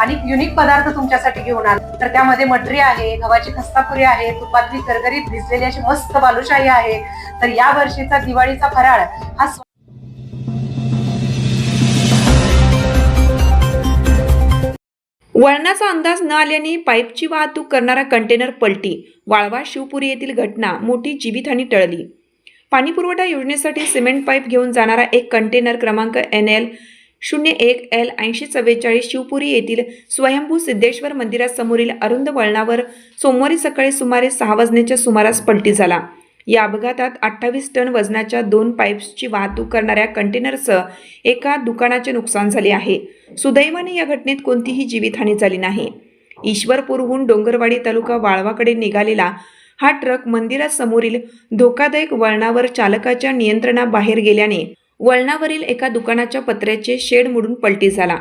आणि युनिक पदार्थ तुमच्यासाठी घेऊन आले. तर त्यामध्ये मटरी आहे गव्हाची खस्तापुरी आहे तुपातली करकरीत भिजलेली अशी मस्त बालुशाही आहे. तर या वर्षीचा दिवाळीचा फराळ हा वळणाचा अंदाज न आल्याने पाईपची वाहतूक करणारा कंटेनर पलटी. वाळवा शिवपुरी येथील घटना मोठी जीवितहानी टळली. पाणीपुरवठा योजनेसाठी सिमेंट पाईप घेऊन जाणारा एक कंटेनर क्रमांक एन एल शून्य एक एल ऐंशी चव्वेचाळीस शिवपुरी येथील स्वयंभू सिद्धेश्वर मंदिरासमोरील अरुंद वळणावर सोमवारी सकाळी सुमारे सहा वाजण्याच्या सुमारास पलटी झाला. या अपघातात अठ्ठावीस टन वजनाच्या दोन पाईप्सची वाहतूक करणाऱ्या कंटेनरसह एका दुकानाचे नुकसान झाले आहे. सुदैवाने या घटनेत कोणतीही जीवितहानी झाली नाही. ईश्वरपूरहून डोंगरवाडी तालुका वाळवाकडे निघालेला हा ट्रक मंदिरासमोरील धोकादायक वळणावर चालकाच्या नियंत्रणाबाहेर गेल्याने वळणावरील एका दुकानाच्या पत्र्याचे शेड मोडून पलटी झाला.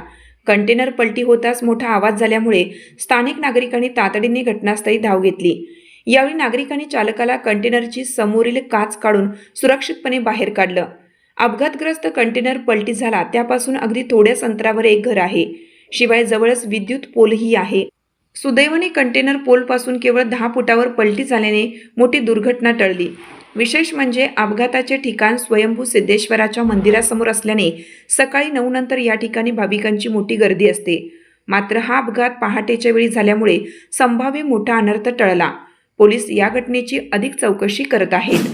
कंटेनर पलटी होताच मोठा आवाज झाल्यामुळे स्थानिक नागरिकांनी तातडीने घटनास्थळी धाव घेतली. यावेळी नागरिकांनी चालकाला कंटेनरची समोरील काच काढून सुरक्षितपणे बाहेर काढलं. अपघातग्रस्त कंटेनर पलटी झाला त्यापासून अगदी थोड्याच अंतरावर एक घर आहे. शिवाय जवळच विद्युत पोलही आहे. सुदैवाने कंटेनर पोलपासून केवळ दहा फुटावर पलटी झाल्याने मोठी दुर्घटना टळली. विशेष म्हणजे अपघाताचे ठिकाण स्वयंभू सिद्धेश्वराच्या मंदिरासमोर असल्याने सकाळी नऊ नंतर या ठिकाणी भाविकांची मोठी गर्दी असते. मात्र हा अपघात पहाटेच्या वेळी झाल्यामुळे संभाव्य मोठा अनर्थ टळला. पोलीस या घटनेची अधिक चौकशी करत आहेत.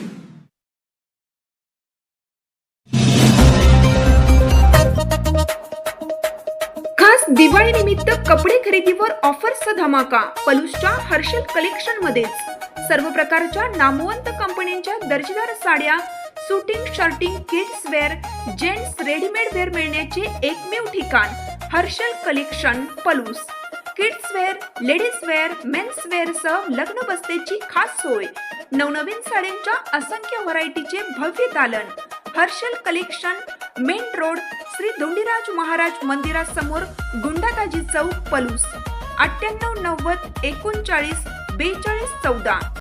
खास दिवाळी निमित्त कपडे खरेदीवर ऑफर्सचा धमाका पलूसच्या हर्षल कलेक्शन मध्येच. सर्व प्रकारच्या नामवंत कंपन्यांच्या दर्जेदार साड्या suiting shirting kids wear gents readymade wear मिळण्याचे एकमेव ठिकाण Harshal collection Palus kids wear ladies wear mens wear सह लग्न बसतेची खास सोय. नवनवीन साड्यांच्या असंख्य व्हरायटीचे भव्य दालन Harshal collection main road Shri Dondiraj Maharaj मंदिरासमोर गुंडाताजी चौक पलूस अठ्ठ्याण्णव नव्वद एकोणचाळीस बेचाळीस चौदा.